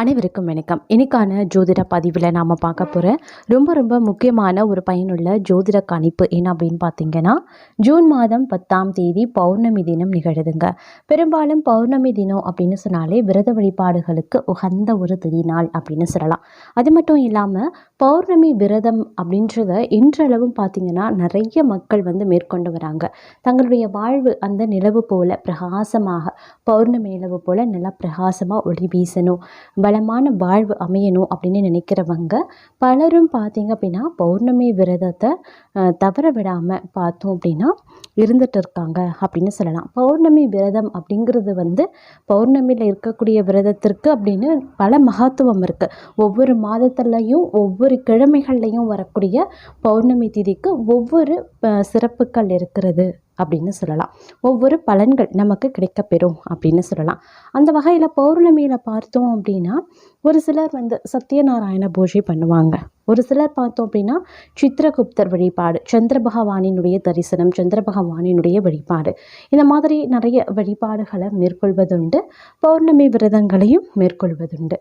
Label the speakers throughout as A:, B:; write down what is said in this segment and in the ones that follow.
A: அனைவருக்கும் வணக்கம். இன்னைக்கான ஜோதிட பதிவில் நாம் பார்க்க போகிற ரொம்ப ரொம்ப முக்கியமான ஒரு பயனுள்ள ஜோதிட கணிப்பு என்ன அப்படின்னு பார்த்தீங்கன்னா ஜூன் மாதம் பத்தாம் தேதி பௌர்ணமி தினம் நிகழுதுங்க. பெரும்பாலும் பௌர்ணமி தினம் அப்படின்னு சொன்னாலே விரத வழிபாடுகளுக்கு உகந்த ஒரு திருநாள் அப்படின்னு சொல்லலாம். அது மட்டும் இல்லாமல் பௌர்ணமி விரதம் அப்படின்றத இன்றளவும் பார்த்தீங்கன்னா நிறைய மக்கள் வந்து மேற்கொண்டு வராங்க. தங்களுடைய வாழ்வு அந்த நிலவு போல பிரகாசமாக பௌர்ணமி நிலவு போல் நல்லா பிரகாசமாக ஒளி வீசணும். பலமான வாழ்வு அமையணும் அப்படின்னு நினைக்கிறவங்க பலரும் பார்த்தீங்க அப்படின்னா பௌர்ணமி விரதத்தை தவற விடாமல் பார்த்தோம் அப்படின்னா இருந்துட்டு இருக்காங்க அப்படின்னு சொல்லலாம். பௌர்ணமி விரதம் அப்படிங்கிறது வந்து பௌர்ணமியில் இருக்கக்கூடிய விரதத்திற்கு அப்படின்னு பல மகத்துவம் இருக்குது ஒவ்வொரு மாதத்துலையும் ஒவ்வொரு கிழமைகள்லையும் வரக்கூடிய பௌர்ணமி திதிக்கு ஒவ்வொரு சிறப்புகள் இருக்கிறது. அப்படின்னு சொல்லலாம். ஒவ்வொரு பலன்கள் நமக்கு கிடைக்கப்பெறும் அப்படின்னு சொல்லலாம். அந்த வகையில் பௌர்ணமியில் பார்த்தோம் அப்படின்னா ஒரு சிலர் வந்து சத்யநாராயண பூஜை பண்ணுவாங்க. ஒரு சிலர் பார்த்தோம் அப்படின்னா சித்திரகுப்தர் வழிபாடு சந்திர பகவானினுடைய தரிசனம் சந்திர பகவானினுடைய வழிபாடு. இந்த மாதிரி நிறைய வழிபாடுகளை மேற்கொள்வதுண்டு பௌர்ணமி விரதங்களையும் மேற்கொள்வதுண்டு.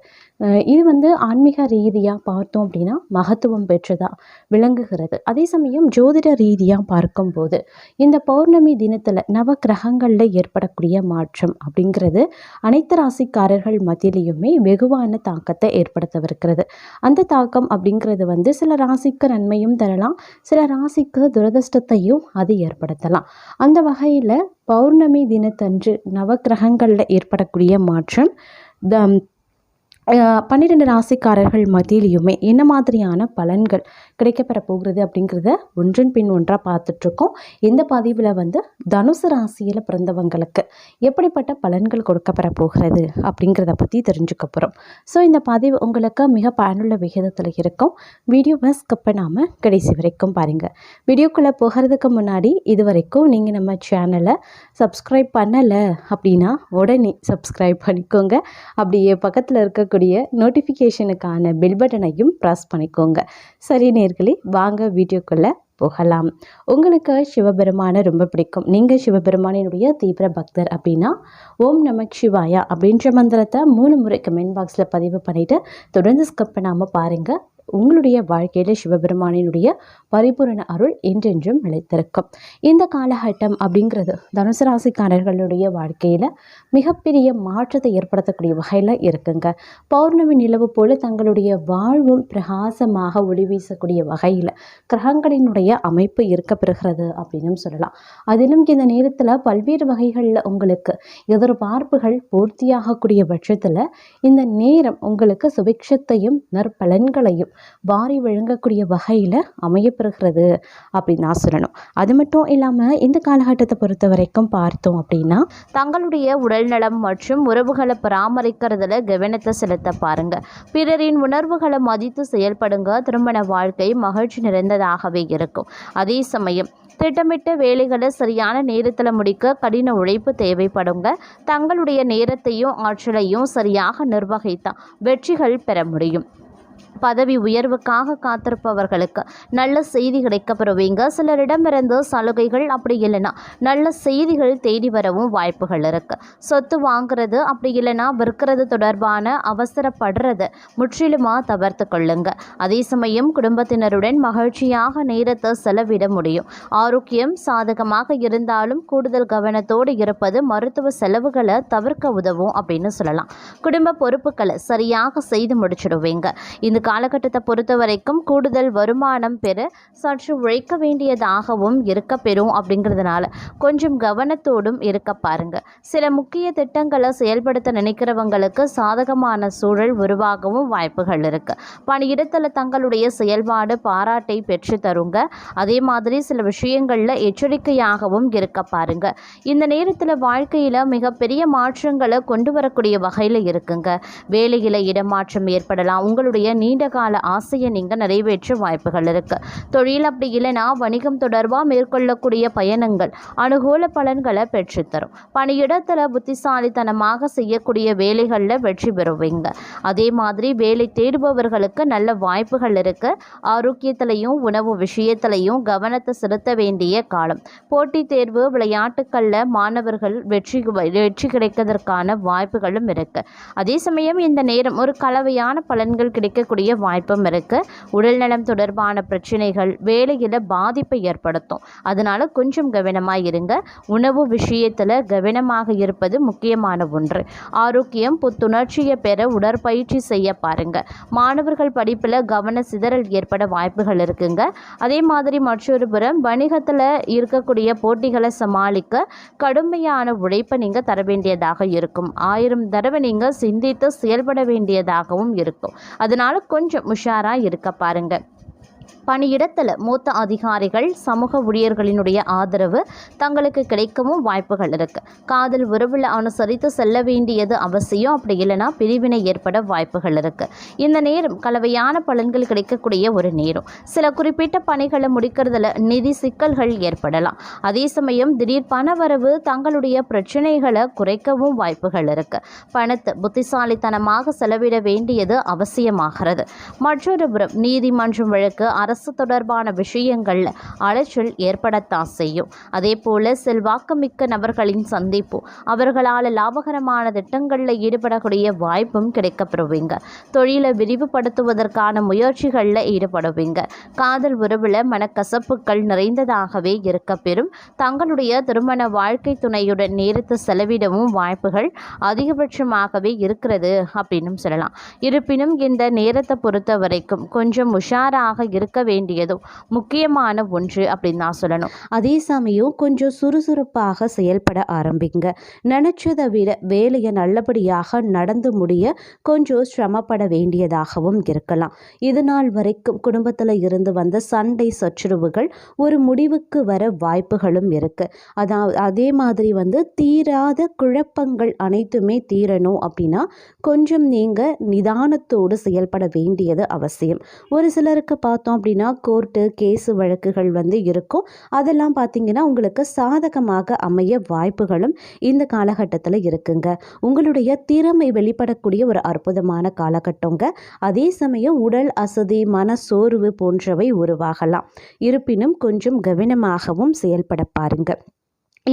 A: இது வந்து ஆன்மீக ரீதியாக பார்த்தோம் அப்படின்னா மகத்துவம் பெற்றதாக விளங்குகிறது. அதே சமயம் ஜோதிட ரீதியாக பார்க்கும்போது இந்த பௌர்ணமி தினத்தில் நவ கிரகங்களில் ஏற்படக்கூடிய மாற்றம் அப்படிங்கிறது அனைத்து ராசிக்காரர்கள் மத்தியிலையுமே வெகுவான தாக்கத்தை ஏற்படுத்தவிருக்கிறது. அந்த தாக்கம் அப்படிங்கிறது வந்து சில ராசிக்கு நன்மையும் தரலாம். சில ராசிக்கு துரதிர்ஷ்டத்தையும் அது ஏற்படுத்தலாம். அந்த வகையில் பௌர்ணமி தினத்தன்று நவக்கிரகங்களில் ஏற்படக்கூடிய மாற்றம் த பன்னிரெண்டு ராசிக்காரர்கள் மத்தியிலையுமே என்ன மாதிரியான பலன்கள் கிடைக்கப்பெற போகிறது அப்படிங்கிறத ஒன்றின் பின் ஒன்றாக பார்த்துட்ருக்கோம். இந்த பதிவில் வந்து தனுசு ராசியில் பிறந்தவங்களுக்கு எப்படிப்பட்ட பலன்கள் கொடுக்கப்பெற போகிறது அப்படிங்கிறத பற்றி தெரிஞ்சுக்க போகிறோம் ஸோ இந்த பதிவு உங்களுக்கு மிக பயனுள்ள விகிதத்தில் இருக்கும். வீடியோவை ஸ்கிப் பண்ணாமல் கடைசி வரைக்கும் பாருங்கள் வீடியோக்குள்ளே போகிறதுக்கு முன்னாடி இது வரைக்கும் நீங்கள் நம்ம சேனலை சப்ஸ்கிரைப் பண்ணலை அப்படின்னா உடனே சப்ஸ்கிரைப் பண்ணிக்கோங்க. அப்படியே பக்கத்தில் இருக்கக்கூடிய நோட்டிஃபிகேஷனுக்கான பெல் பட்டனையும் ப்ரெஸ் பண்ணிக்கோங்க. சரி நேர்களே வாங்க வீடியோக்குள்ளே போகலாம். உங்களுக்கு சிவபெருமானை ரொம்ப பிடிக்கும். நீங்கள் சிவபெருமானினுடைய தீவிர பக்தர் அப்படின்னா ஓம் நமக் சிவாயா அப்படின்ற மந்திரத்தை மூணு முறை கமெண்ட் பாக்ஸில் பதிவு பண்ணிவிட்டு தொடர்ந்து ஸ்கிப் பண்ணாமல் பாருங்கள் உங்களுடைய வாழ்க்கையில் சிவபெருமானினுடைய பரிபூரண அருள் என்றென்றும் நிலைத்திருக்கும். இந்த காலகட்டம் அப்படிங்கிறது தனுசு ராசிக்காரர்களுடைய வாழ்க்கையில் மிகப்பெரிய மாற்றத்தை ஏற்படுத்தக்கூடிய வகையில் இருக்குங்க. பௌர்ணமி நிலவு போல தங்களுடைய வாழ்வும் பிரகாசமாக ஒளி வீசக்கூடிய வகையில் கிரகங்களினுடைய அமைப்பு இருக்கப்பெறுகிறது அப்படின்னு சொல்லலாம். அதிலும் இந்த நேரத்தில் பல்வேறு வகைகளில் உங்களுக்கு எதிர்பார்ப்புகள் பூர்த்தியாகக்கூடிய பட்சத்தில் இந்த நேரம் உங்களுக்கு சுபிக்ஷத்தையும் நற்பலன்களையும் வாரி வழங்கக்கூடிய வகையில் அமையப்பெறுகிறது அப்படின்னு தான் சொல்லணும். அது மட்டும் இல்லாமல் இந்த காலகட்டத்தை பொறுத்த வரைக்கும் பார்த்தோம் அப்படின்னா
B: தங்களுடைய உடல்நலம் மற்றும் உறவுகளை பராமரிக்கிறதுல கவனத்தை செலுத்த பாருங்க. பிறரின் உணர்வுகளை மதித்து செயல்படுங்க. திருமண வாழ்க்கை மகிழ்ச்சி நிறைந்ததாகவே இருக்கும். அதே சமயம் திட்டமிட்ட வேலைகளை சரியான நேரத்தில் முடிக்க கடின உழைப்பு தேவைப்படுங்க. தங்களுடைய நேரத்தையும் ஆற்றலையும் சரியாக நிர்வகித்தால் வெற்றிகள் பெற முடியும். பதவி உயர்வுக்காக காத்திருப்பவர்களுக்கு நல்ல செய்தி கிடைக்கப்பெறுவீங்க. சிலரிடமிருந்து சலுகைகள் அப்படி இல்லைன்னா நல்ல செய்திகள் தேடி வரவும் வாய்ப்புகள் இருக்கு. சொத்து வாங்குறது அப்படி இல்லைன்னா விற்கிறது தொடர்பான அவசரப்படுறது முற்றிலுமாக தவிர்த்து கொள்ளுங்க. அதே சமயம் குடும்பத்தினருடன் மகிழ்ச்சியாக நேரத்தை செலவிட முடியும். ஆரோக்கியம் சாதகமாக இருந்தாலும் கூடுதல் கவனத்தோடு இருப்பது மருத்துவ செலவுகளை தவிர்க்க உதவும் அப்படின்னு சொல்லலாம். குடும்ப பொறுப்புகளை சரியாக செய்து முடிச்சிடுவீங்க. இந்த காலகட்டத்தை பொறுத்த வரைக்கும் கூடுதல் வருமானம் பெற சற்று உழைக்க வேண்டியதாகவும் இருக்க பெறும் அப்படிங்கிறதுனால கொஞ்சம் கவனத்தோடும் இருக்க பாருங்க. சில முக்கிய திட்டங்களை செயல்படுத்த நினைக்கிறவங்களுக்கு சாதகமான சூழல் உருவாகவும் வாய்ப்புகள் இருக்கு. பணியிடத்தில் தங்களுடைய செயல்பாடு பாராட்டை பெற்று தருங்க. அதே மாதிரி சில விஷயங்களில் எச்சரிக்கையாகவும் இருக்க பாருங்க. இந்த நேரத்தில் வாழ்க்கையில் மிகப்பெரிய மாற்றங்களை கொண்டு வரக்கூடிய வகையில் இருக்குங்க. வேலையில் இடமாற்றம் ஏற்படலாம். உங்களுடைய நீண்ட கால ஆசையை நீங்கள் நிறைவேற்ற வாய்ப்புகள் இருக்குது தொழில் அப்படி இல்லைன்னா வணிகம் தொடர்பாக மேற்கொள்ளக்கூடிய பயணங்கள் அனுகூல பலன்களை பெற்றுத்தரும். பணியிடத்தில் புத்திசாலித்தனமாக செய்யக்கூடிய வேலைகளில் வெற்றி பெறுவீங்க. அதே மாதிரி வேலை தேடுபவர்களுக்கு நல்ல வாய்ப்புகள் இருக்குது ஆரோக்கியத்திலையும் உணவு விஷயத்திலையும் கவனத்தை செலுத்த வேண்டிய காலம். போட்டித் தேர்வு விளையாட்டுக்களில் மாணவர்கள் வெற்றி வெற்றி கிடைக்கிறதுக்கான வாய்ப்புகளும் இருக்குது அதே சமயம் இந்த நேரம் ஒரு கலவையான பலன்கள் கிடைக்க கிடைக்கக்கூடிய வாய்ப்பும் இருக்கு. உடல்நலம் தொடர்பான பிரச்சனைகள் வேலையில் பாதிப்பை ஏற்படுத்தும். அதனால் கொஞ்சம் கவனமாக இருங்க. உணவு விஷயத்தில் கவனமாக இருப்பது முக்கியமான ஒன்று. ஆரோக்கியம் புத்துணர்ச்சியை பெற உடற்பயிற்சி செய்ய பாருங்கள் மாணவர்கள் படிப்பில் கவன சிதறல் ஏற்பட வாய்ப்புகள் இருக்குங்க. அதே மாதிரி மற்றொரு புறம் வணிகத்தில் இருக்கக்கூடிய போட்டிகளை சமாளிக்க கடுமையான உழைப்பை நீங்கள் தர வேண்டியதாக இருக்கும். ஆயிரம் தடவை நீங்கள் சிந்தித்து செயல்பட வேண்டியதாகவும் இருக்கும். அதனால் கொஞ்சம் உஷாராக இருக்க பாருங்க. பணியிடத்தில் மூத்த அதிகாரிகள் சமூக ஊழியர்களினுடைய ஆதரவு தங்களுக்கு கிடைக்கவும் வாய்ப்புகள் இருக்கு. காதல் உறவில் அனுசரித்து செல்ல வேண்டியது அவசியம். அப்படி இல்லைன்னா பிரிவினை ஏற்பட வாய்ப்புகள் இருக்கு. இந்த நேரம் கலவையான பலன்கள் கிடைக்கக்கூடிய ஒரு நேரம். சில குறிப்பிட்ட பணிகளை முடிக்கிறதுல நிதி சிக்கல்கள் ஏற்படலாம். அதே சமயம் திடீர் பணவரவு தங்களுடைய பிரச்சனைகளை குறைக்கவும் வாய்ப்புகள் இருக்கு. பணத்தை புத்திசாலித்தனமாக செலவிட வேண்டியது அவசியமாகிறது. மற்றொரு புறம் நீதிமன்றம் வழக்கு அரசு தொடர்பான விஷயங்கள் அலைச்சல் ஏற்படத்தான் செய்யும். அதே போல செல்வாக்குமிக்க நபர்களின் சந்திப்பு அவர்களால் லாபகரமான திட்டங்களில் ஈடுபடக்கூடிய வாய்ப்பும் கிடைக்கப்பெறுவீங்க தொழிலை விரிவுபடுத்துவதற்கான முயற்சிகளில் ஈடுபடுவீங்க. காதல் உறவில் மனக்கசப்புகள் நிறைந்ததாகவே இருக்கப்பெறும் தங்களுடைய திருமண வாழ்க்கை துணையுடன் நேரத்தை செலவிடவும் வாய்ப்புகள் அதிகபட்சமாகவே இருக்கிறது அப்படின்னு சொல்லலாம். இருப்பினும் இந்த நேரத்தை பொறுத்த வரைக்கும் கொஞ்சம் உஷாராக இருக்க வேண்டியதும் முக்கியமான ஒன்று அப்படின்னு நான் சொல்லணும்.
A: அதே சமயம் கொஞ்சம் சுறுசுறுப்பாக செயல்பட ஆரம்பிங்க. நினச்சதை விட வேலையை நல்லபடியாக நடந்து முடிய கொஞ்சம் சிரமப்பட வேண்டியதாகவும் இருக்கலாம். இது நாள் வரைக்கும் குடும்பத்தில் இருந்து வந்த சண்டை சச்சுரவுகள் ஒரு முடிவுக்கு வர வாய்ப்புகளும் இருக்கு. அதாவது அதே மாதிரி வந்து தீராத குழப்பங்கள் அனைத்துமே தீரணும் அப்படின்னா கொஞ்சம் நீங்கள் நிதானத்தோடு செயல்பட வேண்டியது அவசியம். ஒரு சிலருக்கு பார்த்தோம் அப்படின்னா கோர்ட்டு கேஸு வழக்குகள் வந்து இருக்கும். அதெல்லாம் பார்த்தீங்கன்னா உங்களுக்கு சாதகமாக அமைய வாய்ப்புகளும் இந்த காலகட்டத்தில் இருக்குங்க. உங்களுடைய திறமை வெளிப்படக்கூடிய ஒரு அற்புதமான காலகட்டங்க. அதே சமயம் உடல் அசதி மன சோர்வு போன்றவை உருவாகலாம். இருப்பினும் கொஞ்சம் கவனமாகவும் செயல்பட பாருங்கள்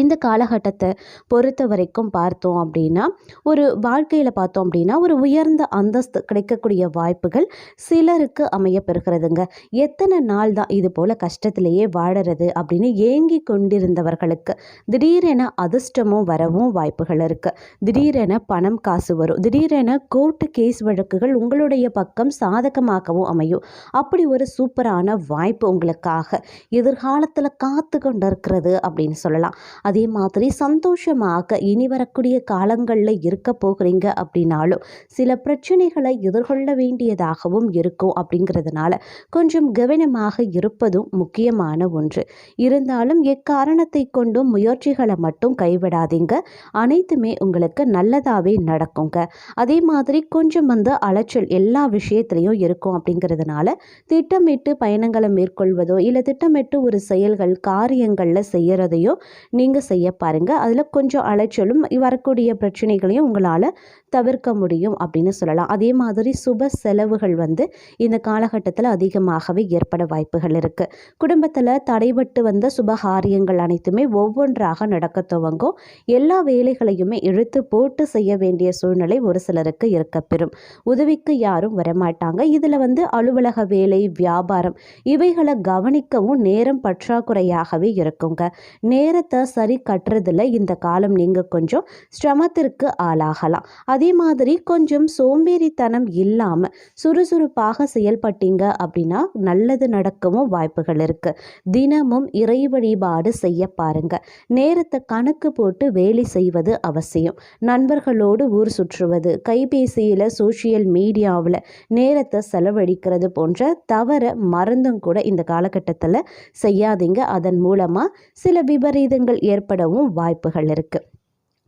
A: இந்த காலகட்டத்தை பொறுத்த வரைக்கும் பார்த்தோம் அப்படின்னா ஒரு வாழ்க்கையில் பார்த்தோம் அப்படின்னா ஒரு உயர்ந்த அந்தஸ்து கிடைக்கக்கூடிய வாய்ப்புகள் சிலருக்கு அமைய பெறுகிறதுங்க எத்தனை நாள் தான் இது போல் கஷ்டத்திலேயே வாழறது அப்படின்னு ஏங்கி கொண்டிருந்தவர்களுக்கு திடீரென அதிர்ஷ்டமும் வரவும் வாய்ப்புகள் இருக்குது திடீரென பணம் காசு வரும். திடீரென கோர்ட்டு கேஸ் வழக்குகள் உங்களுடைய பக்கம் சாதகமாகவும் அமையும். அப்படி ஒரு சூப்பரான வாய்ப்பு உங்களுக்காக எதிர்காலத்தில் காத்து கொண்டிருக்கிறது அப்படின்னு சொல்லலாம். அதே மாதிரி சந்தோஷமாக இனி வரக்கூடிய காலங்களில் இருக்க போகிறீங்க அப்படின்னாலும் சில பிரச்சனைகளை எதிர்கொள்ள வேண்டியதாகவும் இருக்கும் அப்படிங்கிறதுனால கொஞ்சம் கவனமாக இருப்பதும் முக்கியமான ஒன்று. இருந்தாலும் எக்காரணத்தை கொண்டும் முயற்சிகளை மட்டும் கைவிடாதீங்க. அனைத்துமே உங்களுக்கு நல்லதாகவே நடக்குங்க. அதே மாதிரி கொஞ்சம் வந்து அலைச்சல் எல்லா விஷயத்துலையும் இருக்கும் அப்படிங்கிறதுனால திட்டமிட்டு பயணங்களை மேற்கொள்வதோ இல்லை திட்டமிட்டு ஒரு செயல்கள் காரியங்களில் செய்கிறதையோ நீங்கள் செய்ய பாருங்கள் அதில் கொஞ்சம் அலைச்சலும் வரக்கூடிய பிரச்சனைகளையும் உங்களால் தவிர்க்க முடியும் அப்படின்னு சொல்லலாம். அதே மாதிரி சுப செலவுகள் வந்து இந்த காலகட்டத்தில் அதிகமாகவே ஏற்பட வாய்ப்புகள் இருக்குது குடும்பத்தில் தடைபட்டு வந்த சுபகாரியங்கள் அனைத்துமே ஒவ்வொன்றாக நடக்க துவங்கும். எல்லா வேலைகளையுமே இழுத்து போட்டு செய்ய வேண்டிய சூழ்நிலை ஒரு சிலருக்கு இருக்கப்பெறும் உதவிக்கு யாரும் வரமாட்டாங்க. இதில் வந்து அலுவலக வேலை வியாபாரம் இவைகளை கவனிக்கவும் நேரம் பற்றாக்குறையாகவே இருக்குங்க. நேரத்தை சரி கட்டுறதுல இந்த காலம் நீங்கள் கொஞ்சம் சிரமத்திற்கு ஆளாகலாம். அதே மாதிரி கொஞ்சம் சோம்பேறித்தனம் இல்லாமல் சுறுசுறுப்பாக செயல்பட்டீங்க அப்படின்னா நல்லது நடக்கவும் வாய்ப்புகள் இருக்குது தினமும் இறை வழிபாடு செய்ய பாருங்கள் நேரத்தை கணக்கு போட்டு வேலை செய்வது அவசியம். நண்பர்களோடு ஊர் சுற்றுவது கைபேசியில் சோஷியல் மீடியாவில் நேரத்தை செலவழிக்கிறது போன்ற தவற மறந்தும் கூட இந்த காலகட்டத்தில் செய்யாதீங்க. அதன் மூலமாக சில விபரீதங்கள் ஏற்படவும் வாய்ப்புகள் இருக்குது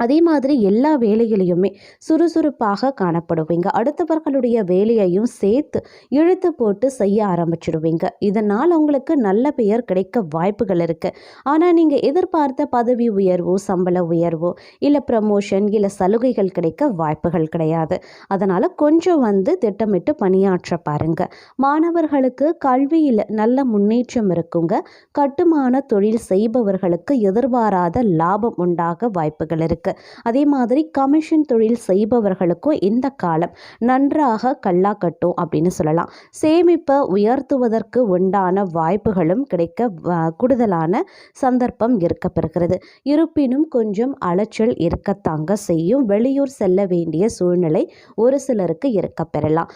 A: அதே மாதிரி எல்லா வேலைகளையுமே சுறுசுறுப்பாக காணப்படுவீங்க. அடுத்தவர்களுடைய வேலையையும் சேர்த்து இழுத்து போட்டு செய்ய ஆரம்பிச்சிடுவீங்க. இதனால் உங்களுக்கு நல்ல பெயர் கிடைக்க வாய்ப்புகள் இருக்குது ஆனால் நீங்கள் எதிர்பார்த்த பதவி உயர்வோ சம்பள உயர்வோ இல்லை ப்ரமோஷன் இல்லை சலுகைகள் கிடைக்க வாய்ப்புகள் கிடையாது. அதனால் கொஞ்சம் வந்து திட்டமிட்டு பணியாற்ற பாருங்க. மாணவர்களுக்கு கல்வியில் நல்ல முன்னேற்றம் இருக்குங்க. கட்டுமான தொழில் செய்பவர்களுக்கு எதிர்பாராத லாபம் உண்டாக வாய்ப்புகள் இருக்குது அதே மாதிரி கமிஷன் தொழில் செய்பவர்களுக்கும் இந்த காலம் நன்றாக கல்லா கட்டும் அப்படின்னு சொல்லலாம். சேமிப்பை உயர்த்துவதற்கு உண்டான வாய்ப்புகளும் கிடைக்க கூடுதலான சந்தர்ப்பம் இருக்கப்பெறுகிறது. இருப்பினும் கொஞ்சம் அலைச்சல் இருக்கத்தாங்க செய்யும். வெளியூர் செல்ல வேண்டிய சூழ்நிலை ஒரு சிலருக்கு இருக்க பெறலாம்